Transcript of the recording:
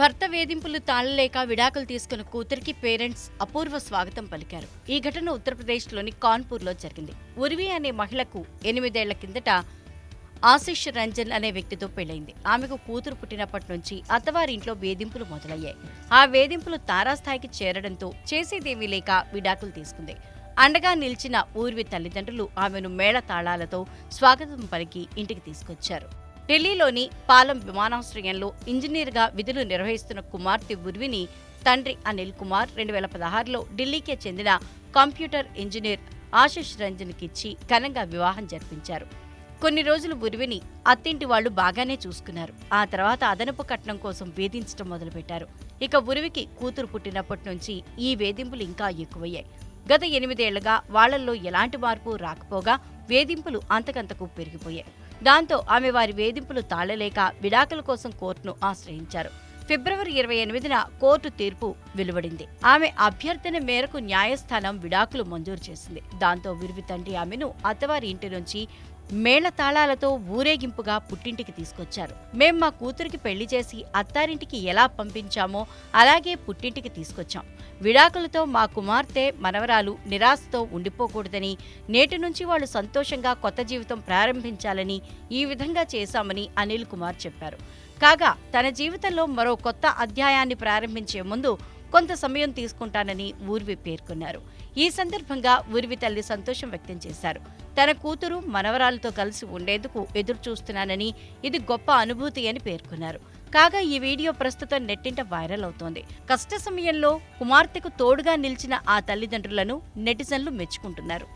భర్త వేధింపులు తాళలేక విడాకులు తీసుకున్న కూతురికి పేరెంట్స్ అపూర్వ స్వాగతం పలికారు. ఈ ఘటన ఉత్తరప్రదేశ్లోని కాన్పూర్లో జరిగింది. ఉర్వి అనే మహిళకు ఎనిమిదేళ్ళ కిందట ఆశిష్ రంజన్ అనే వ్యక్తితో పెళ్ళైంది ఆమెకు కూతురు పుట్టినప్పటి నుంచి అత్తవారింట్లో వేధింపులు మొదలయ్యాయి. ఆ వేధింపులు తారాస్థాయికి చేరడంతో చేసేదేమీ లేక విడాకులు తీసుకుంది. అండగా నిలిచిన ఊర్వి తల్లిదండ్రులు ఆమెను మేళ తాళాలతో స్వాగతం పలికి ఇంటికి తీసుకొచ్చారు. ఢిల్లీలోని పాలం విమానాశ్రయంలో ఇంజనీర్గా విధులు నిర్వహిస్తున్న కుమార్తె ఉర్విని తండ్రి అనిల్ కుమార్ రెండు వేల పదహారులో ఢిల్లీకే చెందిన కంప్యూటర్ ఇంజనీర్ ఆశిష్ రంజన్కిచ్చి ఘనంగా వివాహం జరిపించారు. కొన్ని రోజులు ఉరివిని అత్తింటి వాళ్ళు బాగానే చూసుకున్నారు. ఆ తర్వాత అదనపు కట్నం కోసం వేధించడం మొదలుపెట్టారు. ఇక ఉరివికి కూతురు పుట్టినప్పటి నుంచి ఈ వేధింపులు ఇంకా ఎక్కువయ్యాయి. గత ఎనిమిదేళ్ళుగా వాళ్ళల్లో ఎలాంటి మార్పు రాకపోగా వేధింపులు అంతకంతకు పెరిగిపోయాయి. దాంతో ఆమె వారి వేధింపులు తాళలేక విడాకుల కోసం కోర్టును ఆశ్రయించారు. ఫిబ్రవరి ఇరవై ఎనిమిదిన కోర్టు తీర్పు వెలువడింది. ఆమె అభ్యర్థన మేరకు న్యాయస్థానం విడాకులు మంజూరు చేసింది. దాంతో విరివి తండ్రి ఆమెను అత్తవారి ఇంటి నుంచి మేళతాళాలతో ఊరేగింపుగా పుట్టింటికి తీసుకొచ్చారు. మేం మా కూతురికి పెళ్ళి చేసి అత్తారింటికి ఎలా పంపించామో అలాగే పుట్టింటికి తీసుకొచ్చాం. విడాకులతో మా కుమార్తె మనవరాలు నిరాశతో ఉండిపోకూడదని నేటి నుంచి వాళ్ళు సంతోషంగా కొత్త జీవితం ప్రారంభించాలని ఈ విధంగా చేశామని అనిల్ కుమార్ చెప్పారు. కాగా తన జీవితంలో మరో కొత్త అధ్యాయాన్ని ప్రారంభించే ముందు కొంత సమయం తీసుకుంటానని ఊర్వి పేర్కొన్నారు. ఈ సందర్భంగా ఊర్వి తల్లి సంతోషం వ్యక్తం చేశారు. తన కూతురు మనవరాలతో కలిసి ఉండేందుకు ఎదురు చూస్తున్నానని ఇది గొప్ప అనుభూతి అని పేర్కొన్నారు. కాగా ఈ వీడియో ప్రస్తుతం నెట్టింట వైరల్ అవుతోంది. కష్ట సమయంలో కుమార్తెకు తోడుగా నిలిచిన ఆ తల్లిదండ్రులను నెటిజన్లు మెచ్చుకుంటున్నారు.